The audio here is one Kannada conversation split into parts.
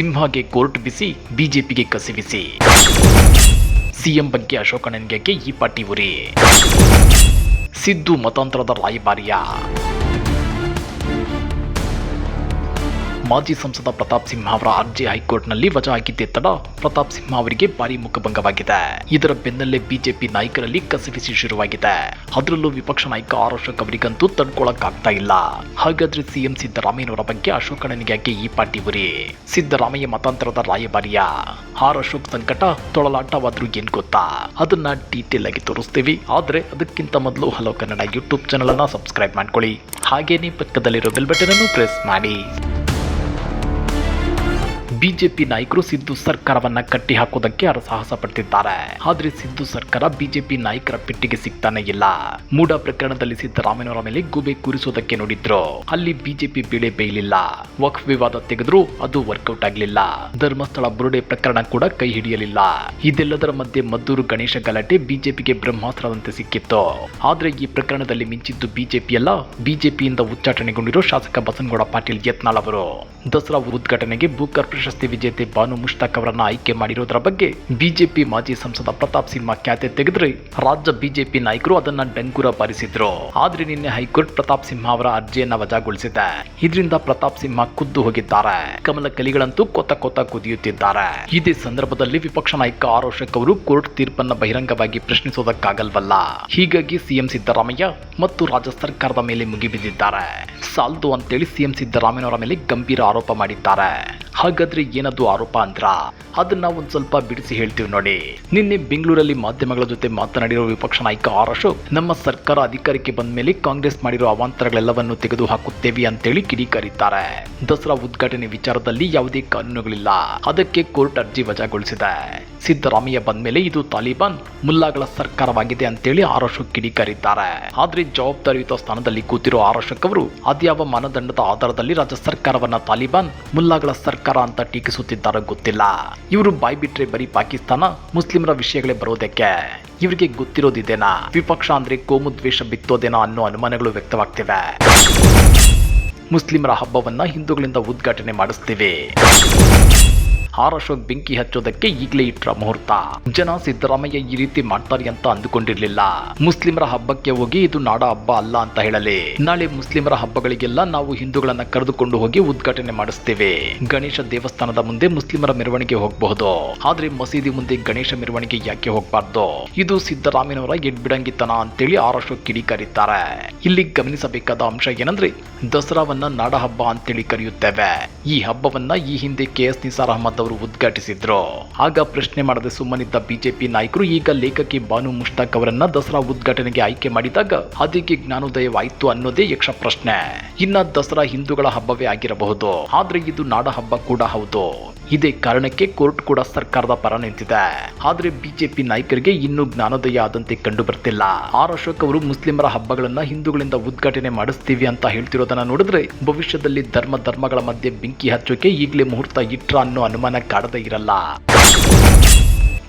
ಸಿಂಹಗೆ ಕೋರ್ಟ್ ಬಿಸಿ ಬಿಜೆಪಿಗೆ ಕಸಿವಿಸಿ ಸಿಎಂ ಬಗ್ಗೆ ಅಶೋಕಣ್ಣನಿಗೆ ಈ ಪಾಟಿ ಉರಿ. ಸಿದ್ದು ಮತಾಂತರದ ರಾಯಭಾರಿಯ. ಮಾಜಿ ಸಂಸದ ಪ್ರತಾಪ್ ಸಿಂಹ ಅವರ ಅರ್ಜಿ ಹೈಕೋರ್ಟ್ನಲ್ಲಿ ವಜಾ ಹಾಕಿದ್ದೇ ತಡ ಪ್ರತಾಪ್ ಸಿಂಹ ಅವರಿಗೆ ಭಾರಿ ಮುಖಭಂಗವಾಗಿದೆ. ಇದರ ಬೆನ್ನಲ್ಲೇ ಬಿಜೆಪಿ ನಾಯಕರಲ್ಲಿ ಕಸಿವಿಸಿ ಶುರುವಾಗಿದೆ. ಅದರಲ್ಲೂ ವಿಪಕ್ಷ ನಾಯಕ ಆರ್ ಅಶೋಕ್ ಅವರಿಗಂತೂ ತಡ್ಕೊಳಕ್ಕಾಗ್ತಾ ಇಲ್ಲ. ಹಾಗಾದ್ರೆ ಸಿಎಂ ಸಿದ್ದರಾಮಯ್ಯನವರ ಬಗ್ಗೆ ಅಶೋಕಣ್ಣನಿಗೆ ಯಾಕೆ ಈ ಪಾಟಿ ಉರಿ? ಸಿದ್ದರಾಮಯ್ಯ ಮತಾಂತರದ ರಾಯಭಾರಿಯ. ಆರ್ ಅಶೋಕ್ ಸಂಕಟ ತೊಳಲಾಟವಾದ್ರೂ ಏನ್ ಗೊತ್ತಾ? ಅದನ್ನ ಡೀಟೇಲ್ ಆಗಿ ತೋರಿಸ್ತೀವಿ. ಆದ್ರೆ ಅದಕ್ಕಿಂತ ಮೊದಲು ಹಲೋ ಕನ್ನಡ ಯೂಟ್ಯೂಬ್ ಚಾನಲ್ ಅನ್ನ ಸಬ್ಸ್ಕ್ರೈಬ್ ಮಾಡ್ಕೊಳ್ಳಿ. ಹಾಗೇನೇ ಪಕ್ಕದಲ್ಲಿರೋ ಬೆಲ್ ಬಟನ್ ಅನ್ನು ಪ್ರೆಸ್ ಮಾಡಿ. ಬಿಜೆಪಿ ನಾಯಕರು ಸಿದ್ದು ಸರ್ಕಾರವನ್ನ ಕಟ್ಟಿ ಹಾಕೋದಕ್ಕೆ ಹರಸಾಹಸ ಪಡ್ತಿದ್ದಾರೆ. ಆದ್ರೆ ಸಿದ್ದು ಸರ್ಕಾರ ಬಿಜೆಪಿ ನಾಯಕರ ಪೆಟ್ಟಿಗೆ ಸಿಗ್ತಾನೆ ಇಲ್ಲ. ಮೂಡ ಪ್ರಕರಣದಲ್ಲಿ ಸಿದ್ದರಾಮಯ್ಯನವರ ಮೇಲೆ ಗುಬೆ ಕೂರಿಸೋದಕ್ಕೆ ನೋಡಿದ್ರು. ಅಲ್ಲಿ ಬಿಜೆಪಿ ಬೇಳೆ ಬೇಯಲಿಲ್ಲ. ವಕ್ಫ್ ವಿವಾದ ತೆಗೆದ್ರು, ಅದು ವರ್ಕೌಟ್ ಆಗಲಿಲ್ಲ. ಧರ್ಮಸ್ಥಳ ಬುರುಡೆ ಪ್ರಕರಣ ಕೂಡ ಕೈ ಹಿಡಿಯಲಿಲ್ಲ. ಇದೆಲ್ಲದರ ಮಧ್ಯೆ ಮದ್ದೂರು ಗಣೇಶ ಗಲಾಟೆ ಬಿಜೆಪಿಗೆ ಬ್ರಹ್ಮಾಸ್ತ್ರದಂತೆ ಸಿಕ್ಕಿತ್ತು. ಆದ್ರೆ ಈ ಪ್ರಕರಣದಲ್ಲಿ ಮಿಂಚಿದ್ದು ಬಿಜೆಪಿ ಅಲ್ಲ, ಬಿಜೆಪಿಯಿಂದ ಉಚ್ಚಾಟನೆಗೊಂಡಿರೋ ಶಾಸಕ ಬಸನಗೌಡ ಪಾಟೀಲ್ ಯತ್ನಾಳ್ ಅವರು. ದಸರಾ ಉದ್ಘಾಟನೆಗೆ ಬೂಕರ್ ಪ್ರಶಸ್ತಿ ವಿಜೇತೆ ಬಾನು ಮುಷ್ತಾಕ್ ಅವರನ್ನು ಆಯ್ಕೆ ಮಾಡಿರೋದ್ರ ಬಗ್ಗೆ ಬಿಜೆಪಿ ಮಾಜಿ ಸಂಸದ ಪ್ರತಾಪ್ ಸಿಂಹ ಖ್ಯಾತೆ ತೆಗೆದ್ರೆ ರಾಜ್ಯ ಬಿಜೆಪಿ ನಾಯಕರು ಅದನ್ನ ಡಂಗುರ ಬಾರಿಸಿದ್ರು ಆದ್ರೆ ನಿನ್ನೆ ಹೈಕೋರ್ಟ್ ಪ್ರತಾಪ್ ಸಿಂಹ ಅವರ ಅರ್ಜಿಯನ್ನ ವಜಾಗೊಳಿಸಿದೆ. ಇದರಿಂದ ಪ್ರತಾಪ್ ಸಿಂಹ ಖುದ್ದು ಹೋಗಿದ್ದಾರೆ. ಕಮಲ ಕಲಿಗಳಂತೂ ಕೊತ ಕೊತ ಕುದಿಯುತ್ತಿದ್ದಾರೆ. ಇದೇ ಸಂದರ್ಭದಲ್ಲಿ ವಿಪಕ್ಷ ನಾಯಕ ಆರೋಷಕ್ ಅವರು ಕೋರ್ಟ್ ತೀರ್ಪನ್ನ ಬಹಿರಂಗವಾಗಿ ಪ್ರಶ್ನಿಸೋದಕ್ಕಾಗಲ್ವಲ್ಲ. ಹೀಗಾಗಿ ಸಿಎಂ ಸಿದ್ದರಾಮಯ್ಯ ಮತ್ತು ರಾಜ್ಯ ಸರ್ಕಾರದ ಮೇಲೆ ಮುಗಿಬಿದ್ದಿದ್ದಾರೆ. ಸಾಲ್ದು ಅಂತೇಳಿ ಸಿಎಂ ಸಿದ್ದರಾಮಯ್ಯನವರ ಮೇಲೆ ಗಂಭೀರ ಆರೋಪ ಮಾಡಿದ್ದಾರೆ. ಹಾಗಾದ್ರೆ ಏನದು ಆರೋಪ ಅಂದ್ರ? ಅದನ್ನ ಒಂದ್ ಸ್ವಲ್ಪ ಬಿಡಿಸಿ ಹೇಳ್ತೀವಿ ನೋಡಿ. ನಿನ್ನೆ ಬೆಂಗಳೂರಲ್ಲಿ ಮಾಧ್ಯಮಗಳ ಜೊತೆ ಮಾತನಾಡಿರುವ ವಿಪಕ್ಷ ನಾಯಕ ಆರ್ ಅಶೋಕ್, ನಮ್ಮ ಸರ್ಕಾರ ಅಧಿಕಾರಕ್ಕೆ ಬಂದ ಮೇಲೆ ಕಾಂಗ್ರೆಸ್ ಮಾಡಿರೋ ಅವಾಂತರಗಳೆಲ್ಲವನ್ನು ತೆಗೆದು ಹಾಕುತ್ತೇವೆ ಅಂತೇಳಿ ಕಿಡಿಕಾರಿದ್ದಾರೆ. ದಸರಾ ಉದ್ಘಾಟನೆ ವಿಚಾರದಲ್ಲಿ ಯಾವುದೇ ಕಾನೂನುಗಳಿಲ್ಲ. ಅದಕ್ಕೆ ಕೋರ್ಟ್ ಅರ್ಜಿ ವಜಾಗೊಳಿಸಿದೆ. ಸಿದ್ದರಾಮಯ್ಯ ಬಂದ ಮೇಲೆ ಇದು ತಾಲಿಬಾನ್ ಮುಲ್ಲಾಗಳ ಸರ್ಕಾರವಾಗಿದೆ ಅಂತೇಳಿ ಆರ್ ಅಶೋಕ್ ಕಿಡಿಕಾರಿದ್ದಾರೆ. ಆದ್ರೆ ಜವಾಬ್ದಾರಿಯುತ ಸ್ಥಾನದಲ್ಲಿ ಕೂತಿರೋ ಆರ್ ಅಶೋಕ್ ಅವರು ಅದ್ಯಾವ ಮಾನದಂಡದ ಆಧಾರದಲ್ಲಿ ರಾಜ್ಯ ಸರ್ಕಾರವನ್ನ ತಾಲಿಬಾನ್ ಮುಲ್ಲಾಗಳ ಸರ್ಕಾರ ಅಂತ ಟೀಕಿಸುತ್ತಿದ್ದಾರೋ ಗೊತ್ತಿಲ್ಲ. ಇವರು ಬಾಯ್ ಬಿಟ್ರೆ ಬರೀ ಪಾಕಿಸ್ತಾನ, ಮುಸ್ಲಿಮರ ವಿಷಯಗಳೇ ಬರೋದಕ್ಕೆ. ಇವರಿಗೆ ಗೊತ್ತಿರೋದಿದೇನಾ? ವಿಪಕ್ಷ ಅಂದ್ರೆ ಕೋಮು ದ್ವೇಷ ಬಿತ್ತೋದೇನಾ ಅನ್ನೋ ಅನುಮಾನಗಳು ವ್ಯಕ್ತವಾಗ್ತಿವೆ. ಮುಸ್ಲಿಮರ ಹಬ್ಬವನ್ನ ಹಿಂದೂಗಳಿಂದ ಉದ್ಘಾಟನೆ ಮಾಡಿಸ್ತೀವಿ. ಆರ್ ಬೆಂಕಿ ಹಚ್ಚೋದಕ್ಕೆ ಈಗಲೇ ಇಟ್ರ ಮುಹೂರ್ತ. ಜನ ಸಿದ್ದರಾಮಯ್ಯ ಈ ರೀತಿ ಮಾಡ್ತಾರೆ ಅಂತ ಅಂದುಕೊಂಡಿರ್ಲಿಲ್ಲ. ಮುಸ್ಲಿಮರ ಹಬ್ಬಕ್ಕೆ ಹೋಗಿ ಇದು ನಾಡ ಹಬ್ಬ ಅಲ್ಲ ಅಂತ ಹೇಳಲಿ. ನಾಳೆ ಮುಸ್ಲಿಮರ ಹಬ್ಬಗಳಿಗೆಲ್ಲ ನಾವು ಹಿಂದೂಗಳನ್ನ ಕರೆದುಕೊಂಡು ಹೋಗಿ ಉದ್ಘಾಟನೆ ಮಾಡಿಸ್ತೇವೆ. ಗಣೇಶ ದೇವಸ್ಥಾನದ ಮುಂದೆ ಮುಸ್ಲಿಮರ ಮೆರವಣಿಗೆ ಹೋಗಬಹುದು. ಆದ್ರೆ ಮಸೀದಿ ಮುಂದೆ ಗಣೇಶ ಮೆರವಣಿಗೆ ಯಾಕೆ ಹೋಗಬಾರ್ದು? ಇದು ಸಿದ್ದರಾಮಯ್ಯನವರ ಎಡ್ಬಿಡಂಗಿತನ ಅಂತೇಳಿ ಆರಶೋ ಅಶೋಕ್ ಕಿಡಿಕಾರಿದ್ದಾರೆ. ಇಲ್ಲಿ ಗಮನಿಸಬೇಕಾದ ಅಂಶ ಏನಂದ್ರೆ, ದಸರಾವನ್ನ ನಾಡ ಹಬ್ಬ ಅಂತೇಳಿ ಕರೆಯುತ್ತೇವೆ. ಈ ಹಬ್ಬವನ್ನ ಈ ಹಿಂದೆ ಕೆ ಎಸ್ ನಿಸಾರ್ ಅಹಮದ್ ಉದ್ಘಾಟಿಸಿದ್ರು. ಆಗ ಪ್ರಶ್ನೆ ಮಾಡದೆ ಸುಮ್ಮನಿದ್ದ ಬಿಜೆಪಿ ನಾಯಕರು ಈಗ ಲೇಖಕಿ ಬಾನು ಮುಷ್ತಾಕ್ ಅವರನ್ನ ದಸರಾ ಉದ್ಘಾಟನೆಗೆ ಆಯ್ಕೆ ಮಾಡಿದಾಗ ಅದಕ್ಕೆ ಜ್ಞಾನೋದಯವಾಯಿತು ಅನ್ನೋದೇ ಯಕ್ಷ ಪ್ರಶ್ನೆ. ಇನ್ನ ದಸರಾ ಹಿಂದೂಗಳ ಹಬ್ಬವೇ ಆಗಿರಬಹುದು. ಆದ್ರೆ ಇದು ನಾಡ ಹಬ್ಬ ಕೂಡ ಹೌದು. ಇದೇ ಕಾರಣಕ್ಕೆ ಕೋರ್ಟ್ ಕೂಡ ಸರ್ಕಾರದ ಪರ ನಿಂತಿದೆ. ಆದ್ರೆ ಬಿಜೆಪಿ ನಾಯಕರಿಗೆ ಇನ್ನೂ ಜ್ಞಾನೋದಯ ಆದಂತೆ ಕಂಡು ಬರ್ತಿಲ್ಲ ಆರ್ ಅಶೋಕ್ ಅವರು ಮುಸ್ಲಿಮರ ಹಬ್ಬಗಳನ್ನ ಹಿಂದೂಗಳಿಂದ ಉದ್ಘಾಟನೆ ಮಾಡಿಸ್ತೀವಿ ಅಂತ ಹೇಳ್ತಿರೋದನ್ನ ನೋಡಿದ್ರೆ ಭವಿಷ್ಯದಲ್ಲಿ ಧರ್ಮ ಧರ್ಮಗಳ ಮಧ್ಯೆ ಬೆಂಕಿ ಹಚ್ಚೋಕೆ ಈಗಲೇ ಮುಹೂರ್ತ ಇಟ್ರ ಅನ್ನೋ ಅನುಮಾನ ಕಾಡದೇ ಇರಲ್ಲ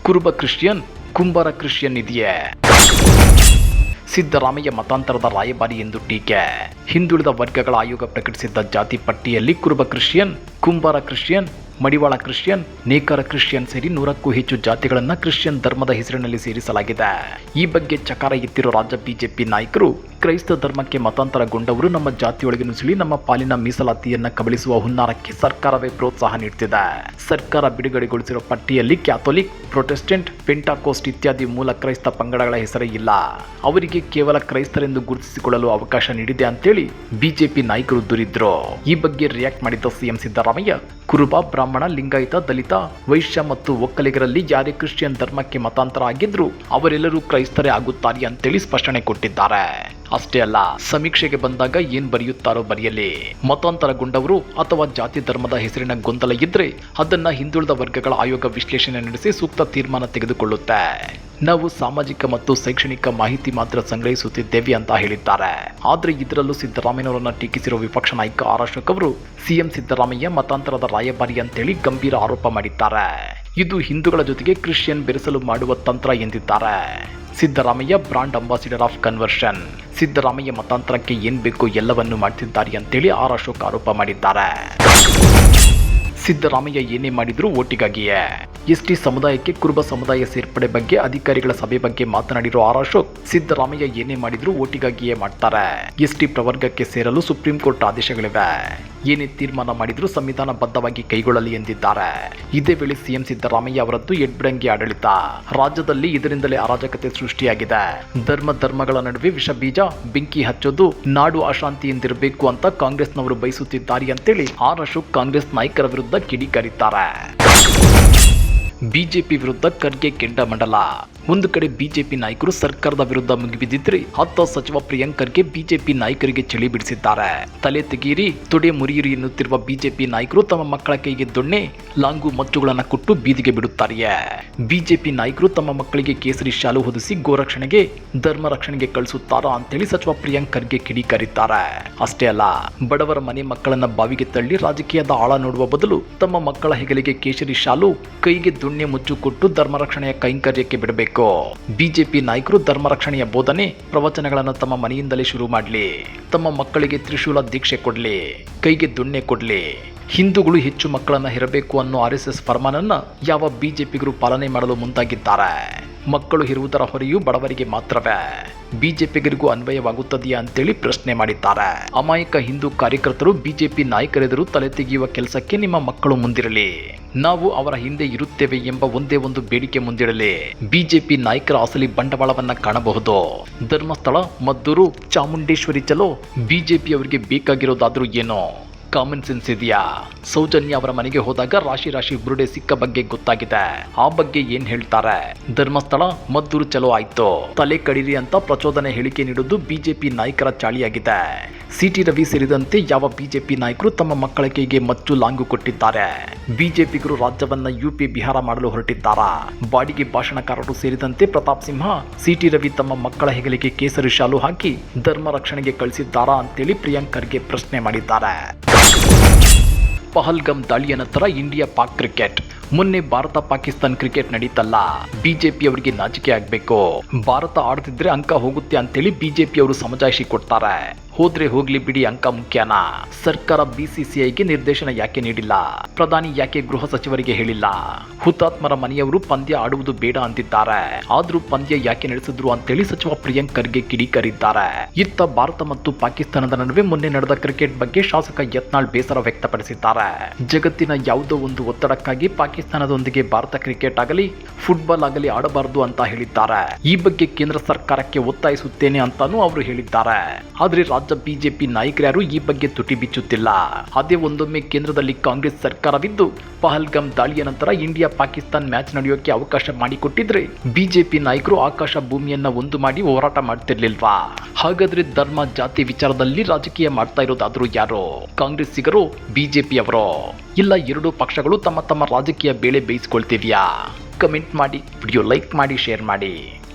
ಕುರುಬ ಕ್ರಿಶ್ಚಿಯನ್ ಕುಂಬಾರ ಕ್ರಿಶ್ಚಿಯನ್ ಇದೆಯೇ ಸಿದ್ದರಾಮಯ್ಯ ಮತಾಂತರದ ರಾಯಭಾರಿ ಎಂದು ಟೀಕೆ ಹಿಂದುಳಿದ ವರ್ಗಗಳ ಆಯೋಗ ಪ್ರಕಟಿಸಿದ್ದ ಜಾತಿ ಪಟ್ಟಿಯಲ್ಲಿ ಕುರುಬ ಕ್ರಿಶ್ಚಿಯನ್ ಕುಂಬಾರ ಕ್ರಿಶ್ಚಿಯನ್ ಮಡಿವಾಳ ಕ್ರಿಶ್ಚಿಯನ್, ನೇಕರ ಕ್ರಿಶ್ಚಿಯನ್ ಸೇರಿ ನೂರಕ್ಕೂ ಹೆಚ್ಚು ಜಾತಿಗಳನ್ನ ಕ್ರಿಶ್ಚಿಯನ್ ಧರ್ಮದ ಹೆಸರಿನಲ್ಲಿ ಸೇರಿಸಲಾಗಿದೆ. ಈ ಬಗ್ಗೆ ಚಕಾರ ಎತ್ತಿರೋ ರಾಜ್ಯ ಬಿಜೆಪಿ ನಾಯಕರು ಕ್ರೈಸ್ತ ಧರ್ಮಕ್ಕೆ ಮತಾಂತರಗೊಂಡವರು ನಮ್ಮ ಜಾತಿಯೊಳಗೆ ನುಸುಳಿ ನಮ್ಮ ಪಾಲಿನ ಮೀಸಲಾತಿಯನ್ನ ಕಬಳಿಸುವ ಹುನ್ನಾರಕ್ಕೆ ಸರ್ಕಾರವೇ ಪ್ರೋತ್ಸಾಹ ನೀಡುತ್ತಿದೆ ಸರ್ಕಾರ ಬಿಡುಗಡೆಗೊಳಿಸಿರುವ ಪಟ್ಟಿಯಲ್ಲಿ ಕ್ಯಾಥೋಲಿಕ್, ಪ್ರೊಟೆಸ್ಟೆಂಟ್, ಪೆಂಟಾಕೋಸ್ಟ್ ಇತ್ಯಾದಿ ಮೂಲ ಕ್ರೈಸ್ತ ಪಂಗಡಗಳ ಹೆಸರೇ ಇಲ್ಲ. ಅವರಿಗೆ ಕೇವಲ ಕ್ರೈಸ್ತರೆಂದು ಗುರುತಿಸಿಕೊಳ್ಳಲು ಅವಕಾಶ ನೀಡಿದೆ ಅಂತೇಳಿ ಬಿಜೆಪಿ ನಾಯಕರು ದೂರಿದ್ರು. ಈ ಬಗ್ಗೆ ರಿಯಾಕ್ಟ್ ಮಾಡಿದ್ದ ಸಿಎಂ ಸಿದ್ದರಾಮಯ್ಯ, ಕುರುಬ ಬ್ರಾಹ್ಮಣ ಲಿಂಗಾಯತ, ದಲಿತ, ವೈಶ್ಯ ಮತ್ತು ಒಕ್ಕಲಿಗರಲ್ಲಿ ಯಾರೇ ಕ್ರಿಶ್ಚಿಯನ್ ಧರ್ಮಕ್ಕೆ ಮತಾಂತರ ಆಗಿದ್ರು ಅವರೆಲ್ಲರೂ ಕ್ರೈಸ್ತರೇ ಆಗುತ್ತಾರೆ ಅಂತೇಳಿ ಸ್ಪಷ್ಟನೆ ಕೊಟ್ಟಿದ್ದಾರೆ. ಅಷ್ಟೇ ಅಲ್ಲ, ಸಮೀಕ್ಷೆಗೆ ಬಂದಾಗ ಏನ್ ಬರೆಯುತ್ತಾರೋ ಬರೆಯಲಿ. ಮತಾಂತರಗೊಂಡವರು ಅಥವಾ ಜಾತಿ ಧರ್ಮದ ಹೆಸರಿನ ಗೊಂದಲ ಇದ್ರೆ ಅದನ್ನ ಹಿಂದುಳಿದ ವರ್ಗಗಳ ಆಯೋಗ ವಿಶ್ಲೇಷಣೆ ನಡೆಸಿ ಸೂಕ್ತ ತೀರ್ಮಾನ ತೆಗೆದುಕೊಳ್ಳುತ್ತೆ. ನಾವು ಸಾಮಾಜಿಕ ಮತ್ತು ಶೈಕ್ಷಣಿಕ ಮಾಹಿತಿ ಮಾತ್ರ ಸಂಗ್ರಹಿಸುತ್ತಿದ್ದೇವೆ ಅಂತ ಹೇಳಿದ್ದಾರೆ. ಆದರೆ ಇದರಲ್ಲೂ ಸಿದ್ದರಾಮಯ್ಯನವರನ್ನ ಟೀಕಿಸಿರುವ ವಿಪಕ್ಷ ನಾಯಕ ಆರ್ ಅಶೋಕ್ ಅವರು ಸಿಎಂ ಸಿದ್ದರಾಮಯ್ಯ ಮತಾಂತರದ ರಾಯಭಾರಿ ಅಂತೇಳಿ ಗಂಭೀರ ಆರೋಪ ಮಾಡಿದ್ದಾರೆ. ಇದು ಹಿಂದೂಗಳ ಜೊತೆಗೆ ಕ್ರಿಶ್ಚಿಯನ್ ಬೆರೆಸಲು ಮಾಡುವ ತಂತ್ರ ಎಂದಿದ್ದಾರೆ. Siddaramaiah brand ambassador of conversion. Siddaramaiah ಮತಾಂತರಕ್ಕೆ ಏನ್ ಬೇಕು ಎಲ್ಲವನ್ನೂ ಮಾಡ್ತಿದ್ದಾರೆ ಅಂತೇಳಿ ಆರ್ ಅಶೋಕ್ ಆರೋಪ ಮಾಡಿದ್ದಾರೆ. ಸಿದ್ದರಾಮಯ್ಯ ಏನೇ ಮಾಡಿದ್ರು ಓಟಿಗಾಗಿಯೇ. ಎಸ್ಟಿ ಸಮುದಾಯಕ್ಕೆ ಕುರುಬ ಸಮುದಾಯ ಸೇರ್ಪಡೆ ಬಗ್ಗೆ ಅಧಿಕಾರಿಗಳ ಸಭೆ ಬಗ್ಗೆ ಮಾತನಾಡಿರುವ ಆರ್ ಅಶೋಕ್, ಸಿದ್ದರಾಮಯ್ಯ ಏನೇ ಮಾಡಿದ್ರು ಓಟಿಗಾಗಿಯೇ ಮಾಡ್ತಾರೆ. ಎಸ್ಟಿ ಪ್ರವರ್ಗಕ್ಕೆ ಸೇರಲು ಸುಪ್ರೀಂ ಕೋರ್ಟ್ ಆದೇಶಗಳಿವೆ. ಏನೇ ತೀರ್ಮಾನ ಮಾಡಿದ್ರು ಸಂವಿಧಾನ ಬದ್ಧವಾಗಿ ಕೈಗೊಳ್ಳಲಿ ಎಂದಿದ್ದಾರೆ. ಇದೇ ವೇಳೆ ಸಿಎಂ ಸಿದ್ದರಾಮಯ್ಯ ಅವರದ್ದು ಎಡ್ಬಿಡಂಗಿ ಆಡಳಿತ. ರಾಜ್ಯದಲ್ಲಿ ಇದರಿಂದಲೇ ಅರಾಜಕತೆ ಸೃಷ್ಟಿಯಾಗಿದೆ. ಧರ್ಮ ಧರ್ಮಗಳ ನಡುವೆ ವಿಷ ಬೀಜ ಬೆಂಕಿ ಹಚ್ಚೋದು, ನಾಡು ಅಶಾಂತಿಯಿಂದಿರಬೇಕು ಅಂತ ಕಾಂಗ್ರೆಸ್ನವರು ಬಯಸುತ್ತಿದ್ದಾರೆ ಅಂತೇಳಿ ಆರ್ ಅಶೋಕ್ ಕಾಂಗ್ರೆಸ್ ನಾಯಕರ ವಿರುದ್ಧ ಕಿಡಿಕಾರಿದ್ದಾರೆ. ಬಿಜೆಪಿ ವಿರುದ್ಧ ಖರ್ಗೆ ಕೆಂಡಮಂಡಲ ಒಂದು ಕಡೆ ಬಿಜೆಪಿ ನಾಯಕರು ಸರ್ಕಾರದ ವಿರುದ್ಧ ಮುಗಿಬಿದ್ದಿದ್ರೆ ಹತ್ತ ಸಚಿವ ಪ್ರಿಯಾಂಕರ್ಗೆ ಬಿಜೆಪಿ ನಾಯಕರಿಗೆ ಚಳಿ ಬಿಡಿಸಿದ್ದಾರೆ. ತಲೆ ತೆಗೀರಿ, ತೊಡೆ ಮುರಿಯಿರಿ ಎನ್ನುತ್ತಿರುವ ಬಿಜೆಪಿ ನಾಯಕರು ತಮ್ಮ ಮಕ್ಕಳ ಕೈಗೆ ದೊಣ್ಣೆ, ಲಾಂಗು ಮಚ್ಚುಗಳನ್ನ ಕೊಟ್ಟು ಬೀದಿಗೆ ಬಿಡುತ್ತಾರೆಯೇ? ಬಿಜೆಪಿ ನಾಯಕರು ತಮ್ಮ ಮಕ್ಕಳಿಗೆ ಕೇಸರಿ ಶಾಲು ಹೊದಿಸಿ ಗೋರಕ್ಷಣೆಗೆ, ಧರ್ಮ ರಕ್ಷಣೆಗೆ ಕಳಿಸುತ್ತಾರಾ ಅಂತೇಳಿ ಸಚಿವ ಪ್ರಿಯಾಂಕರ್ಗೆ ಕಿಡಿ ಕಿಡಿಕಾರಿದ್ದಾರೆ. ಅಷ್ಟೇ ಅಲ್ಲ, ಬಡವರ ಮನೆ ಮಕ್ಕಳನ್ನ ಬಾವಿಗೆ ತಳ್ಳಿ ರಾಜಕೀಯದ ಆಳ ನೋಡುವ ಬದಲು ತಮ್ಮ ಮಕ್ಕಳ ಹೆಗಲಿಗೆ ಕೇಸರಿ ಶಾಲು, ಕೈಗೆ ದೊಣ್ಣೆ ಮುಚ್ಚು ಕೊಟ್ಟು ಧರ್ಮ ರಕ್ಷಣೆಯ ಕೈಂಕರ್ಯಕ್ಕೆ ಬಿಡಬೇಕು. ಬಿಜೆಪಿ ನಾಯಕರು ಧರ್ಮ ರಕ್ಷಣೆಯ ಬೋಧನೆ ಪ್ರವಚನಗಳನ್ನು ತಮ್ಮ ಮನೆಯಿಂದಲೇ ಶುರು ಮಾಡಲಿ. ತಮ್ಮ ಮಕ್ಕಳಿಗೆ ತ್ರಿಶೂಲ ದೀಕ್ಷೆ ಕೊಡ್ಲಿ. ಕೈಗೆ ದುಣ್ಣೆ ಕೊಡಲಿ. ಹಿಂದೂಗಳು ಹೆಚ್ಚು ಮಕ್ಕಳನ್ನ ಇರಬೇಕು ಅನ್ನೋ ಆರ್ ಎಸ್ ಎಸ್ ಫರ್ಮಾನನ್ನ ಯಾವ ಬಿಜೆಪಿಗರು ಪಾಲನೆ ಮಾಡಲು ಮುಂದಾಗಿದ್ದಾರೆ. ಮಕ್ಕಳು ಇರುವುದರ ಹೊರೆಯೂ ಬಡವರಿಗೆ ಮಾತ್ರವೇ. ಬಿಜೆಪಿಗರಿಗೂ ಅನ್ವಯವಾಗುತ್ತದೆಯಾ ಅಂತೇಳಿ ಪ್ರಶ್ನೆ ಮಾಡಿದ್ದಾರೆ. ಅಮಾಯಕ ಹಿಂದೂ ಕಾರ್ಯಕರ್ತರು ಬಿಜೆಪಿ ನಾಯಕರೆದುರು ತಲೆ ತೆಗೆಯುವ ಕೆಲಸಕ್ಕೆ ನಿಮ್ಮ ಮಕ್ಕಳು ಮುಂದಿರಲಿ. ನಾವು ಅವರ ಹಿಂದೆ ಇರುತ್ತೇವೆ ಎಂಬ ಒಂದೇ ಒಂದು ಬೇಡಿಕೆ ಮುಂದಿಡಲಿ ಬಿಜೆಪಿ ನಾಯಕರ ಅಸಲಿ ಬಂಡವಾಳವನ್ನ ಕಾಣಬಹುದು. ಧರ್ಮಸ್ಥಳ, ಮದ್ದೂರು, ಚಾಮುಂಡೇಶ್ವರಿ ಚಲೋ ಬಿಜೆಪಿ ಅವರಿಗೆ ಬೇಕಾಗಿರೋದಾದ್ರೂ ಏನೋ? ಕಾಮನ್ ಸೆನ್ಸ್ ಇದೆಯಾ? ಸೌಜನ್ಯ ಅವರ ಮನೆಗೆ ಹೋದಾಗ ರಾಶಿ ರಾಶಿ ಬುರುಡೆ ಸಿಕ್ಕ ಬಗ್ಗೆ ಗೊತ್ತಾಗಿದೆ. ಆ ಬಗ್ಗೆ ಏನ್ ಹೇಳ್ತಾರೆ? ಧರ್ಮಸ್ಥಳ, ಮದ್ದೂರು ಚಲೋ ಆಯ್ತು. ತಲೆ ಕಡಿರಿ ಅಂತ ಪ್ರಚೋದನೆ ಹೇಳಿಕೆ ನೀಡುವುದು ಬಿಜೆಪಿ ನಾಯಕರ ಚಾಳಿಯಾಗಿದೆ. ಸಿಟಿ ರವಿ ಸೇರಿದಂತೆ ಯಾವ ಬಿಜೆಪಿ ನಾಯಕರು ತಮ್ಮ ಮಕ್ಕಳ ಕೈಗೆ ಮಚ್ಚು ಲಾಂಗು ಕೊಟ್ಟಿದ್ದಾರೆ. ಬಿಜೆಪಿಗರು ರಾಜ್ಯವನ್ನ ಯುಪಿ, ಬಿಹಾರ ಮಾಡಲು ಹೊರಟಿದ್ದಾರಾ? ಬಾಡಿಗೆ ಭಾಷಣಕಾರರು ಸೇರಿದಂತೆ ಪ್ರತಾಪ್ ಸಿಂಹ, ಸಿಟಿ ರವಿ ತಮ್ಮ ಮಕ್ಕಳ ಹೆಗಲಿಗೆ ಕೇಸರಿ ಶಾಲು ಹಾಕಿ ಧರ್ಮ ರಕ್ಷಣೆಗೆ ಕಳಿಸಿದ್ದಾರಾ ಅಂತೇಳಿ ಪ್ರಿಯಾಂಕರ್ಗೆ ಪ್ರಶ್ನೆ ಮಾಡಿದ್ದಾರೆ. ಪಹಲ್ಗಮ್ ದಾಳಿಯ ನಂತರ ಇಂಡಿಯಾ ಪಾಕ್ ಕ್ರಿಕೆಟ್. ಮೊನ್ನೆ ಭಾರತ ಪಾಕಿಸ್ತಾನ್ ಕ್ರಿಕೆಟ್ ನಡೀತಲ್ಲ. ಬಿಜೆಪಿ ಅವರಿಗೆ ನಾಚಿಕೆ ಆಗ್ಬೇಕು. ಭಾರತ ಆಡ್ತಿದ್ರೆ ಅಂಕ ಹೋಗುತ್ತೆ ಅಂತೇಳಿ ಬಿಜೆಪಿ ಅವರು ಸಮಜಾಯಿಷಿ ಕೊಡ್ತಾರೆ. ಹೋದ್ರೆ ಹೋಗ್ಲಿ ಬಿಡಿ ಅಂಕ ಮುಖ್ಯನ? ಸರ್ಕಾರ ಬಿಸಿಸಿಐಗೆ ನಿರ್ದೇಶನ ಯಾಕೆ ನೀಡಿಲ್ಲ? ಪ್ರಧಾನಿ ಯಾಕೆ ಗೃಹ ಸಚಿವರಿಗೆ ಹೇಳಿಲ್ಲ? ಹುತಾತ್ಮರ ಮನೆಯವರು ಪಂದ್ಯ ಆಡುವುದು ಬೇಡ ಅಂತಿದ್ದಾರೆ. ಆದ್ರೂ ಪಂದ್ಯ ಯಾಕೆ ನಡೆಸಿದ್ರು ಅಂತೇಳಿ ಸಚಿವ ಪ್ರಿಯಾಂಕ್ ಖರ್ಗೆ ಕಿಡಿಕರಿದ್ದಾರೆ. ಇತ್ತ ಭಾರತ ಮತ್ತು ಪಾಕಿಸ್ತಾನದ ನಡುವೆ ಮೊನ್ನೆ ನಡೆದ ಕ್ರಿಕೆಟ್ ಬಗ್ಗೆ ಶಾಸಕ ಯತ್ನಾಳ್ ಬೇಸರ ವ್ಯಕ್ತಪಡಿಸಿದ್ದಾರೆ. ಜಗತ್ತಿನ ಯಾವುದೋ ಒಂದು ಒತ್ತಡಕ್ಕಾಗಿ ಪಾಕಿಸ್ತಾನದೊಂದಿಗೆ ಭಾರತ ಕ್ರಿಕೆಟ್ ಆಗಲಿ, ಫುಟ್ಬಾಲ್ ಆಗಲಿ ಆಡಬಾರದು ಅಂತ ಹೇಳಿದ್ದಾರೆ. ಈ ಬಗ್ಗೆ ಕೇಂದ್ರ ಸರ್ಕಾರಕ್ಕೆ ಒತ್ತಾಯಿಸುತ್ತೇನೆ ಅಂತಾನೂ ಅವರು ಹೇಳಿದ್ದಾರೆ. ಆದ್ರೆ ರಾಜ್ಯ ಬಿಜೆಪಿ ನಾಯಕರ್ಯಾರು ಈ ಬಗ್ಗೆ ತುಟಿ ಬಿಚ್ಚುತ್ತಿಲ್ಲ. ಅದೇ ಒಂದೊಮ್ಮೆ ಕೇಂದ್ರದಲ್ಲಿ ಕಾಂಗ್ರೆಸ್ ಸರ್ಕಾರವಿದ್ದು, ಪಹಲ್ಗಮ್ ದಾಳಿಯ ನಂತರ ಇಂಡಿಯಾ ಪಾಕಿಸ್ತಾನ್ ಮ್ಯಾಚ್ ನಡೆಯೋಕೆ ಅವಕಾಶ ಮಾಡಿಕೊಟ್ಟಿದ್ರೆ ಬಿಜೆಪಿ ನಾಯಕರು ಆಕಾಶ ಭೂಮಿಯನ್ನ ಒಂದು ಮಾಡಿ ಹೋರಾಟ ಮಾಡ್ತಿರ್ಲಿಲ್ವಾ? ಹಾಗಾದ್ರೆ ಧರ್ಮ, ಜಾತಿ ವಿಚಾರದಲ್ಲಿ ರಾಜಕೀಯ ಮಾಡ್ತಾ ಇರೋದಾದ್ರೂ ಯಾರು? ಕಾಂಗ್ರೆಸ್ಸಿಗರು, ಬಿಜೆಪಿಯವರೋ? ಇಲ್ಲ ಎರಡೂ ಪಕ್ಷಗಳು ತಮ್ಮ ತಮ್ಮ ರಾಜಕೀಯ ಬೇಳೆ ಬೇಯಿಸ್ಕೊಳ್ತಿದ್ಯಾ? ಕಮೆಂಟ್ ಮಾಡಿ, ವಿಡಿಯೋ ಲೈಕ್ ಮಾಡಿ, ಶೇರ್ ಮಾಡಿ.